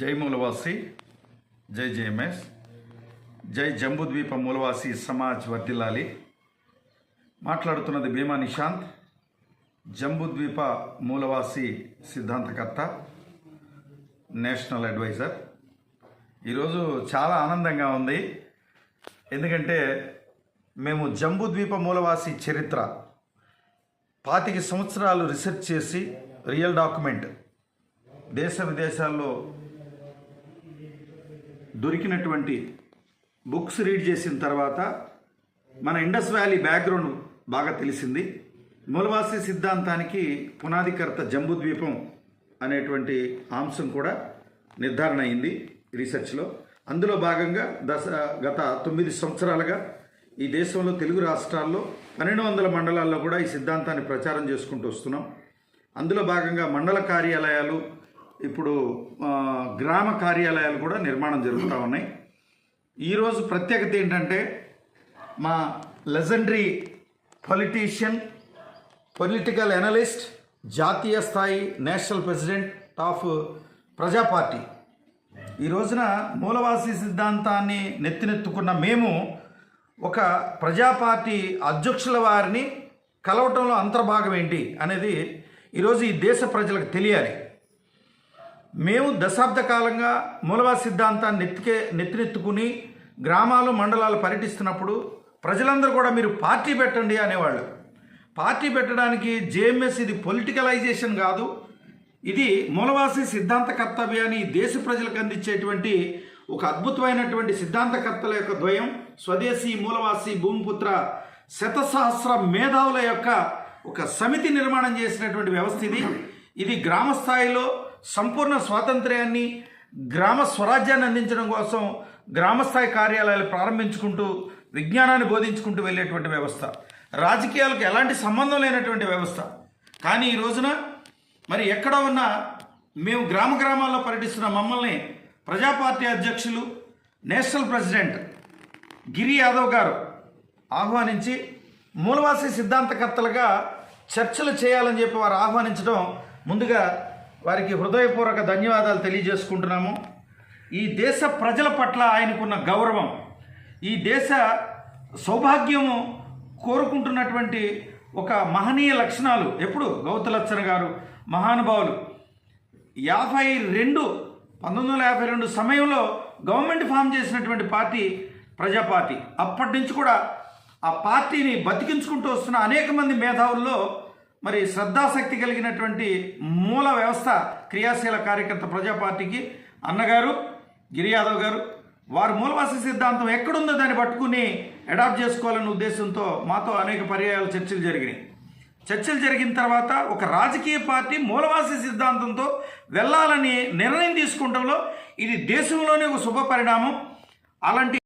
జై మూలవాసి జై జేఎంఎస్ జై జంబుద్వీప మూలవాసి సమాజ్ వర్దిల్లాలి మాట్లాడుతున్నది భీమా నిశాంత్ జంబుద్వీప మూలవాసి సిద్ధాంతకర్త నేషనల్ అడ్వైజర్. ఈరోజు చాలా ఆనందంగా ఉంది. ఎందుకంటే మేము జంబుద్వీప మూలవాసి చరిత్ర పాతిక సంవత్సరాలు రీసెర్చ్ చేసి రియల్ డాక్యుమెంట్ దేశ విదేశాల్లో దొరికినటువంటి బుక్స్ రీడ్ చేసిన తర్వాత మన ఇండస్ వ్యాలీ బ్యాక్గ్రౌండ్ బాగా తెలిసింది. మూలవాసి సిద్ధాంతానికి పునాదికర్త జంబుద్వీపం అనేటువంటి అంశం కూడా నిర్ధారణ అయింది రీసెర్చ్లో. అందులో భాగంగా దశ గత తొమ్మిది సంవత్సరాలుగా ఈ దేశంలో తెలుగు రాష్ట్రాల్లో పన్నెండు వందల మండలాల్లో కూడా ఈ సిద్ధాంతాన్ని ప్రచారం చేసుకుంటూ వస్తున్నాం. అందులో భాగంగా మండల కార్యాలయాలు ఇప్పుడు గ్రామ కార్యాలయాలు కూడా నిర్మాణం జరుగుతూ ఉన్నాయి. ఈరోజు ప్రత్యేకత ఏంటంటే మా లెజెండరీ పొలిటీషియన్ పొలిటికల్ అనలిస్ట్ జాతీయ స్థాయి national president of Praja party. ఈ రోజున మూలవాసి సిద్ధాంతాన్ని నెత్తినెత్తుకున్న మేము ఒక ప్రజా పార్టీ అధ్యక్షుల వారిని కలవటంలో అంతర్భాగం ఏంటి అనేది ఈరోజు ఈ దేశ ప్రజలకు తెలియాలి. మేము దశాబ్ద కాలంగా మూలవాసి సిద్ధాంతాన్ని నెత్తికే నెత్తినెత్తుకుని గ్రామాలు మండలాలు పర్యటిస్తున్నప్పుడు ప్రజలందరూ కూడా మీరు పార్టీ పెట్టండి అనేవాళ్ళు. పార్టీ పెట్టడానికి జేఎంఎస్ ఇది పొలిటికలైజేషన్ కాదు. ఇది మూలవాసి సిద్ధాంత కర్తవ్యాన్ని దేశ ప్రజలకు అందించేటువంటి ఒక అద్భుతమైనటువంటి సిద్ధాంతకర్తల యొక్క ద్వయం స్వదేశీ మూలవాసి భూమిపుత్ర శతసహస్ర మేధావుల యొక్క ఒక సమితి నిర్మాణం చేసినటువంటి వ్యవస్థ ఇది. ఇది గ్రామ స్థాయిలో సంపూర్ణ స్వాతంత్ర్యాన్ని గ్రామ స్వరాజ్యాన్ని అందించడం కోసం గ్రామస్థాయి కార్యాలయాలు ప్రారంభించుకుంటూ విజ్ఞానాన్ని బోధించుకుంటూ వెళ్ళేటువంటి వ్యవస్థ. రాజకీయాలకు ఎలాంటి సంబంధం లేనటువంటి వ్యవస్థ. కానీ ఈ రోజున మరి ఎక్కడ ఉన్నా మేము గ్రామ గ్రామాల్లో పర్యటిస్తున్న మమ్మల్ని ప్రజాపార్టీ అధ్యక్షులు నేషనల్ ప్రెసిడెంట్ గిరి యాదవ్ గారు ఆహ్వానించి మూలవాసి సిద్ధాంతకర్తలుగా చర్చలు చేయాలని చెప్పి వారు ఆహ్వానించడం ముందుగా వారికి హృదయపూర్వక ధన్యవాదాలు తెలియజేసుకుంటున్నాము. ఈ దేశ ప్రజల పట్ల ఆయనకున్న గౌరవం ఈ దేశ సౌభాగ్యము కోరుకుంటున్నటువంటి ఒక మహనీయ లక్షణాలు ఎప్పుడు? గౌతలచ్చన గారు మహానుభావులు. యాభై రెండు పంతొమ్మిది వందల యాభై రెండు సమయంలో గవర్నమెంట్ ఫామ్ చేసినటువంటి పార్టీ ప్రజాపార్టీ. అప్పటి నుంచి కూడా ఆ పార్టీని బతికించుకుంటూ వస్తున్న అనేక మంది మేధావుల్లో మరి శ్రద్ధాశక్తి కలిగినటువంటి మూల వ్యవస్థ క్రియాశీల కార్యకర్త ప్రజా పార్టీకి అన్నగారు గిరి యాదవ్ గారు వారు మూలవాసి సిద్ధాంతం ఎక్కడుందో దాన్ని పట్టుకుని అడాప్ట్ చేసుకోవాలనే ఉద్దేశంతో మాతో అనేక పర్యాయాలు చర్చలు జరిగినాయి. చర్చలు జరిగిన తర్వాత ఒక రాజకీయ పార్టీ మూలవాసి సిద్ధాంతంతో వెళ్ళాలని నిర్ణయం తీసుకుంటంలో ఇది దేశంలోనే ఒక శుభ పరిణామం అలాంటి